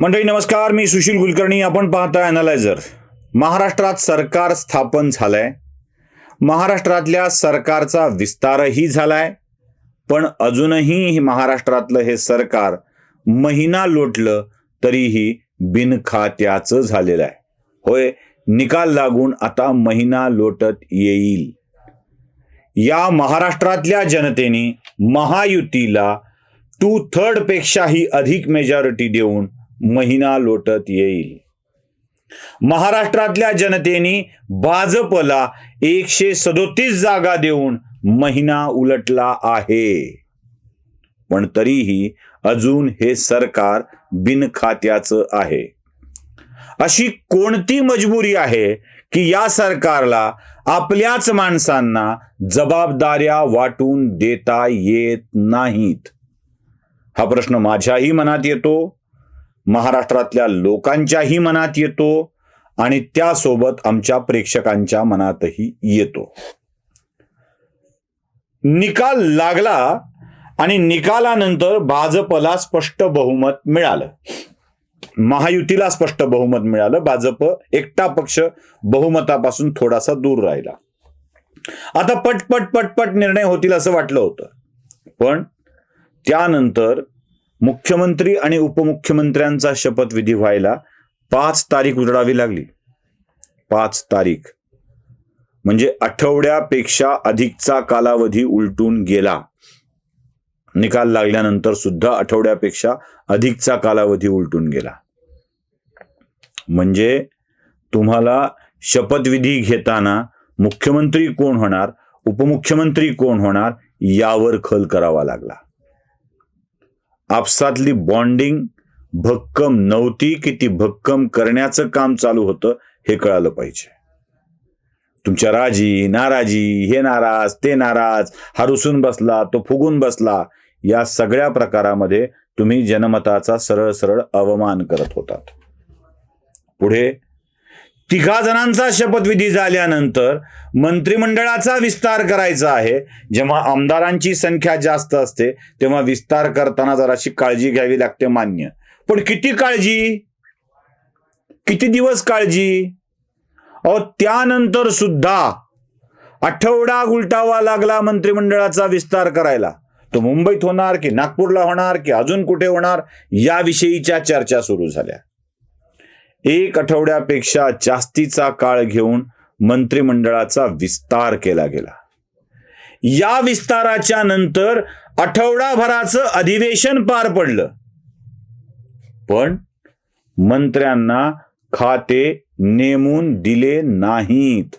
मंडळी नमस्कार. मी सुशील कुलकर्णी. आपण पाहता अनालायझर महाराष्ट्रात सरकार स्थापन झालंय. महाराष्ट्रातल्या सरकारचा विस्तारही झालाय. पण अजूनही महाराष्ट्रातलं हे सरकार महिना लोटलं तरीही बिनखात्याचं झालेलं आहे. होय निकाल लागून आता महिना लोटत येईल. या महाराष्ट्रातल्या जनतेने महायुतीला टू थर्ड पेक्षाही अधिक मेजॉरिटी देऊन महिना लोटत येईल. महाराष्ट्रातल्या जनतेने भाजपला एकशे सदोतीस जागा देऊन महिना उलटला आहे. पण तरीही अजून हे सरकार बिनखात्याचं आहे. अशी कोणती मजबुरी आहे की या सरकारला आपल्याच माणसांना जबाबदाऱ्या वाटून देता येत नाहीत? हा प्रश्न माझ्याही मनात येतो महाराष्ट्रातल्या लोकांच्याही मनात येतो आणि त्यासोबत आमच्या प्रेक्षकांच्या मनातही येतो. निकाल लागला आणि निकालानंतर भाजपला स्पष्ट बहुमत मिळालं. महायुतीला स्पष्ट बहुमत मिळालं. भाजप एकटा पक्ष बहुमतापासून थोडासा दूर राहिला. आता पटपट पटपट निर्णय होतील असं वाटलं होतं. पण त्यानंतर मुख्यमंत्री आणि उपमुख्यमंत्र्यांचा शपथविधी व्हायला पाच तारीख उजडावी लागली. पाच तारीख. म्हणजे आठवड्यापेक्षा अधिकचा कालावधी उलटून गेला. निकाल लागल्यानंतर सुद्धा आठवड्यापेक्षा अधिकचा कालावधी उलटून गेला. म्हणजे तुम्हाला शपथविधी घेताना मुख्यमंत्री कोण होणार उपमुख्यमंत्री कोण होणार यावर खल करावा लागला. आपसातली बॉन्डिंग भक्कम नव्हती की ती भक्कम करण्याचं काम चालू होतं हे कळालं पाहिजे. तुमच्या राजी नाराजी हे नाराज ते नाराज हा रुसून बसला तो फुगून बसला या सगळ्या प्रकारामध्ये तुम्ही जनमताचा सरळ सरळ अवमान करत होतात. पुढे तिघा जणांचा शपथविधी झाल्यानंतर मंत्रिमंडळाचा विस्तार करायचा आहे. जेव्हा आमदारांची संख्या जास्त असते तेव्हा विस्तार करताना जराशी काळजी घ्यावी लागते मान्य. पण किती काळजी? किती दिवस काळजी? अहो त्यानंतर सुद्धा आठवडा उलटावा लागला मंत्रिमंडळाचा विस्तार करायला. तो मुंबईत होणार की नागपूरला होणार की अजून कुठे होणार याविषयीच्या चर्चा सुरू झाल्या. एक आठवड्यापेक्षा जास्तीचा काळ घेऊन मंत्रिमंडळाचा विस्तार केला गेला. या विस्ताराच्या नंतर आठवडाभराचं अधिवेशन पार पडलं. पण मंत्र्यांना खाते नेमून दिले नाहीत.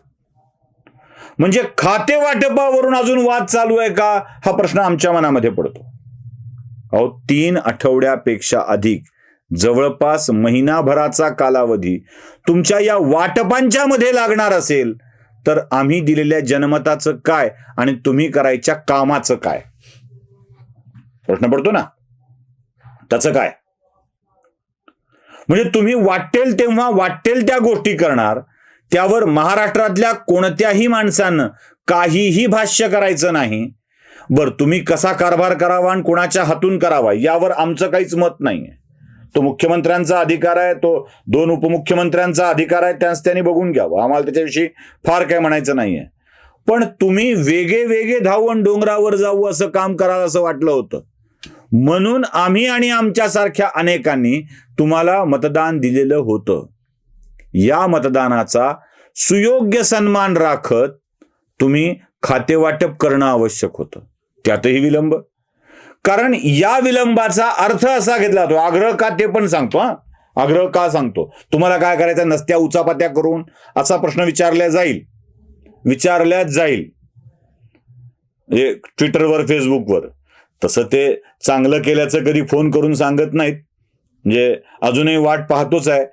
म्हणजे खाते वाटपावरून अजून वाद चालू आहे का? हा प्रश्न आमच्या मनामध्ये पडतो. अहो तीन आठवड्यापेक्षा अधिक जवळपास महिनाभराचा कालावधी तुमच्या या वाटपांच्या मध्ये लागणार असेल तर आम्ही दिलेल्या जनमताचं काय आणि तुम्ही करायच्या कामाचं काय? प्रश्न पडतो ना? त्याचं काय? म्हणजे तुम्ही वाटेल तेव्हा वाटेल त्या गोष्टी करणार त्यावर महाराष्ट्रातल्या कोणत्याही माणसानं काहीही भाष्य करायचं नाही. बर तुम्ही कसा कारभार करावा आणि कोणाच्या हातून करावा यावर आमचं काहीच मत नाहीये. तो मुख्यमंत्र्यांचा अधिकार आहे तो दोन उपमुख्यमंत्र्यांचा अधिकार आहे त्याच त्यांनी बघून घ्यावं. आम्हाला त्याच्याविषयी फार काय म्हणायचं नाहीये. पण तुम्ही वेगे वेगे धावून डोंगरावर जाऊ असं काम कराल असं वाटलं होतं. म्हणून आम्ही आणि आमच्यासारख्या अनेकांनी तुम्हाला मतदान दिलेलं होतं. या मतदानाचा सुयोग्य सन्मान राखत तुम्ही खातेवाटप करणं आवश्यक होतं. त्यातही विलंब. कारण या विलंबाचा अर्थ असा घेतला जातो. आग्रह का ते पण सांगतो हा. आग्रह का सांगतो? तुम्हाला काय करायचं? नसत्या उचापात्या करून असा प्रश्न विचारला जाईल. विचारल्याच जाईल. म्हणजे ट्विटरवर फेसबुकवर. तसं ते चांगलं केल्याचं कधी फोन करून सांगत नाहीत. म्हणजे अजूनही वाट पाहतोच आहे.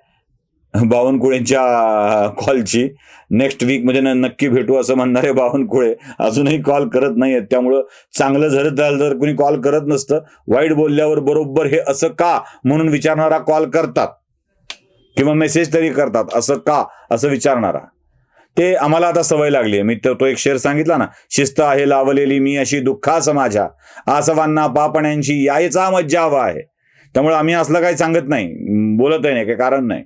बावनकुळेंच्या कॉलची नेक्स्ट वीक म्हणजे नक्की भेटू असं म्हणणारे बावनकुळे. अजूनही कॉल करत नाहीयेत. त्यामुळं चांगलं झरत झालं तर कुणी कॉल करत नसतं. वाईट बोलल्यावर बरोबर हे असं का? म्हणून विचारणारा कॉल करतात. किंवा मेसेज तरी करतात. असं का? असं विचारणारा. ते आम्हाला आता सवय लागली आहे मी तो तो एक शेर सांगितला ना शिस्त आहे लावलेली मी अशी दुःखास माझ्या. आसवांना पापण्यांची यायचा मज्जा हवा आहे. त्यामुळे आम्ही असलं काही सांगत नाही. बोलतही नाही काही कारण नाही.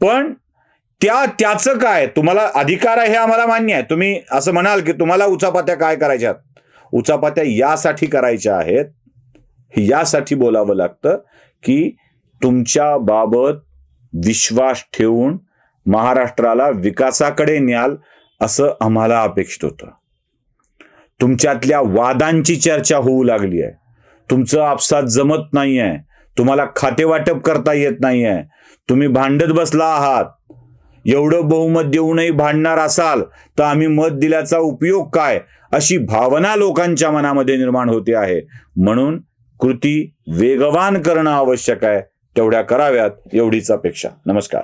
पण त्या त्याचं काय? तुम्हाला अधिकार आहे हे आम्हाला मान्य आहे. तुम्ही असं म्हणाल की तुम्हाला उचापात्या काय करायच्यात? उचापात्या यासाठी करायच्या आहेत. यासाठी बोलावं लागतं की तुमच्या बाबत विश्वास ठेवून महाराष्ट्राला विकासाकडे न्याल असं आम्हाला अपेक्षित होतं. तुमच्यातल्या वादांची चर्चा होऊ लागली आहे. तुमचं आपसात जमत नाही आहे तुम्हाला खातेवाटप करता येत नाही आहे तुम्ही भांडत बसला आहात. एवढं बहुमत देऊनही भांडणार असाल तर आम्ही मत दिल्याचा उपयोग काय? अशी भावना लोकांच्या मनामध्ये निर्माण होते आहे. म्हणून कृती वेगवान करणं आवश्यक आहे. तेवढ्या कराव्यात एवढीच अपेक्षा. नमस्कार.